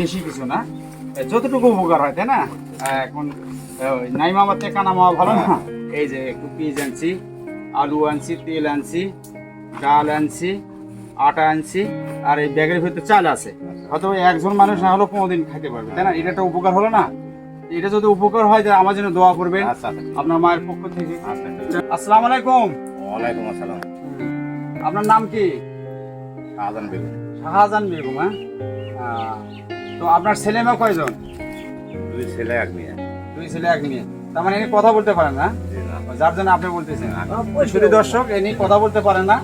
বেশি কিছু না। যতটুকু উপকার হয় তাই না? এখন নাই মামার থেকে কানা মামা ভালো না? এই যে একটু পিস আনছি আলু আনছি তেল আনছি ডাল আনছি আটা আনছি আর এই ব্যাগের ভিতরে চাল আছে। হয়তো একজন মানুষ না হলেও পনেরো দিন খাইতে পারবে তাই না? এটা একটা উপকার হলো না? এটা যদি উপকার হয় যে আমার জন্য দোয়া করবেন। আচ্ছা আচ্ছা। আপনার মায়ের পক্ষ থেকে। আচ্ছা আসসালামু আলাইকুম। ওয়ালাইকুম আসসালাম। আপনার নাম কি? শাহজাহান বেগম। শাহজাহান বেগম হ্যাঁ? তো আপনার ছেলে মেয়ে কয়জন? দুই ছেলে এক মেয়ে। দুই ছেলে এক মেয়ে। তার মানে ইনি কথা বলতে পারেন না? যার জন্য আপনি বলতেছেন। শুধু দর্শক ইনি কথা বলতে পারেন না।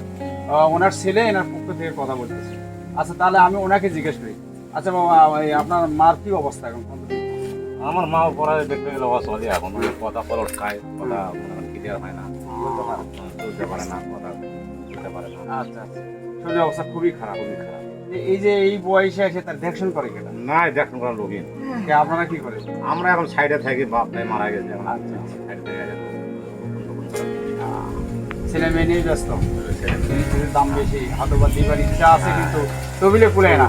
ওনার ছেলে এনার পক্ষ থেকে কথা বলতেছে। আচ্ছা তাহলে আমি ওনাকে জিজ্ঞেস করি। আচ্ছা আপনার মার কি অবস্থা এখন? আমার মা পড়ায় দেখতে গেলে অবস্থা চলে এখন মানে কথা পলট খায় কথা ক্লিয়ার হয় না। চলতে পারে না কথা বলতে পারে না। আচ্ছা আচ্ছা। শরীর অবস্থা খুবই খারাপ খুবই খারাপ। এই যে এই বয়সে এসে তার দেখশন করে কেন না দেখুন কোনো লোকই কে আপনারা কি করে আমরা এখন সাইডে থাকি বাপ ভাই মারা গেছে এখন আচ্ছা। সাইডে থেকে গেছে ছেলে মেয়ে নিয়ে ব্যস্ত। দাম বেশি হয়তো বা দিবার ইচ্ছা আছে কিন্তু তবিলে কুলে না।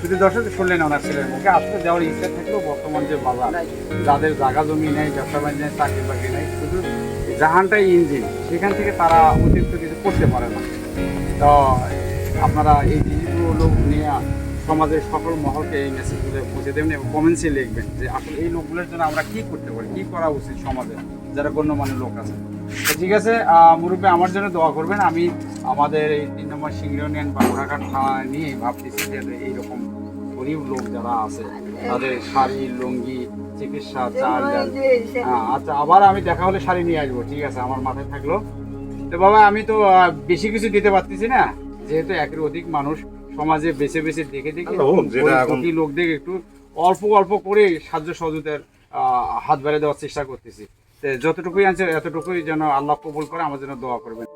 শুধু দর্শক শুনলেন ওনার ছেলের মুখে আসতে দেওয়ার ইচ্ছা থাকলেও বর্তমান যে বাজার যাদের জায়গা জমি নেই ব্যবসা বাণিজ্য নেই চাকরি বাকরি নেই শুধু জাহানটাই ইঞ্জিন সেখান থেকে তারা অতিরিক্ত কিছু করতে পারে না। তো আপনারা এই জিনিসগুলো নিয়ে সমাজের সকল মহলকে এই মেসেজগুলো পৌঁছে দেবেন এবং কমেন্টসে লিখবেন যে আসলে এই লোকগুলোর জন্য আমরা কি করতে পারি কি করা উচিত সমাজে যারা গণ্যমান্য লোক আছে। ঠিক আছে মুরব্বী আমার জন্য দোয়া করবেন। আমি আমাদের এই তিন নম্বর ইউনিয়ন বা ঘোড়াঘাট থানা নিয়ে ভাবতেছি যে এইরকম গরিব লোক যারা আছে তাদের শাড়ি লুঙ্গি চিকিৎসা চাল হ্যাঁ, আচ্ছা আবার আমি দেখা হলে শাড়ি নিয়ে আসব ঠিক আছে আমার মাথায় থাকল। তো বাবা আমি তো বেশি কিছু দিতে পারতেছি না যেহেতু একের অধিক মানুষ। সমাজে বেছে বেছে দেখে দেখে প্রতি লোকদের একটু অল্প অল্প করে সাহায্য সহযোগিতার আহ, হাত বাড়িয়ে দেওয়ার চেষ্টা করতেছি। যতটুকুই আনছে এতটুকুই যেন আল্লাহ কবুল করে আমার জন্য দোয়া করবেন।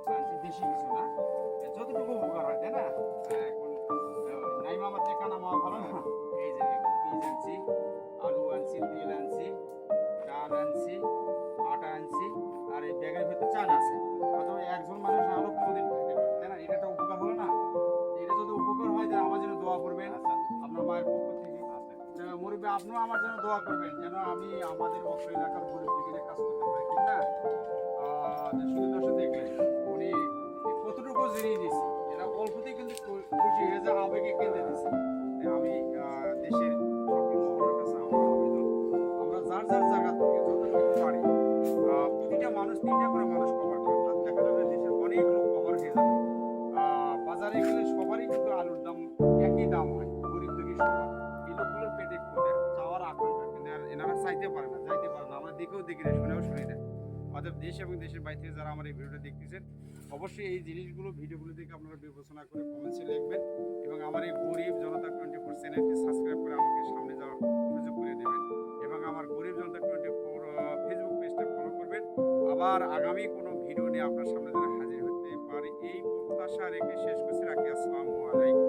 আপনিও আমার জন্য দোয়া করবেন যেন আমি আমাদের মতো এলাকার গরিব দিকে কাজ করতে পারি, ঠিক না? শুধু দেখলেন, উনি কতটুকু জেনে দিচ্ছে এরা অল্পতেই কিন্তু খুশি হয়ে আবেগে কেঁদে দিয়েছে। আমি দেখেও দেখি না শুনেও শুনি না অর্থাৎ দেশ এবং দেশের বাইরে থেকে যারা আমার এই ভিডিওটা দেখতেছেন, অবশ্যই এই জিনিসগুলো, ভিডিওগুলো থেকে আপনারা বিবেচনা করে কমেন্টসে লিখবেন এবং আমার এই গরিব জনতা টোয়েন্টি ফোর চ্যানেলটি সাবস্ক্রাইব করে আমাকে সামনে যাওয়ার সুযোগ করে দেবেন এবং আমার গরিব জনতা টোয়েন্টি ফোর ফেসবুক পেজটা ফলো করবেন। আবার আগামী কোনো ভিডিও নিয়ে আপনার সামনে যেন হাজির হতে পারি। এই প্রত্যাশা রেখে শেষ করছি। রাখি। আসসালামু আলাইকুম।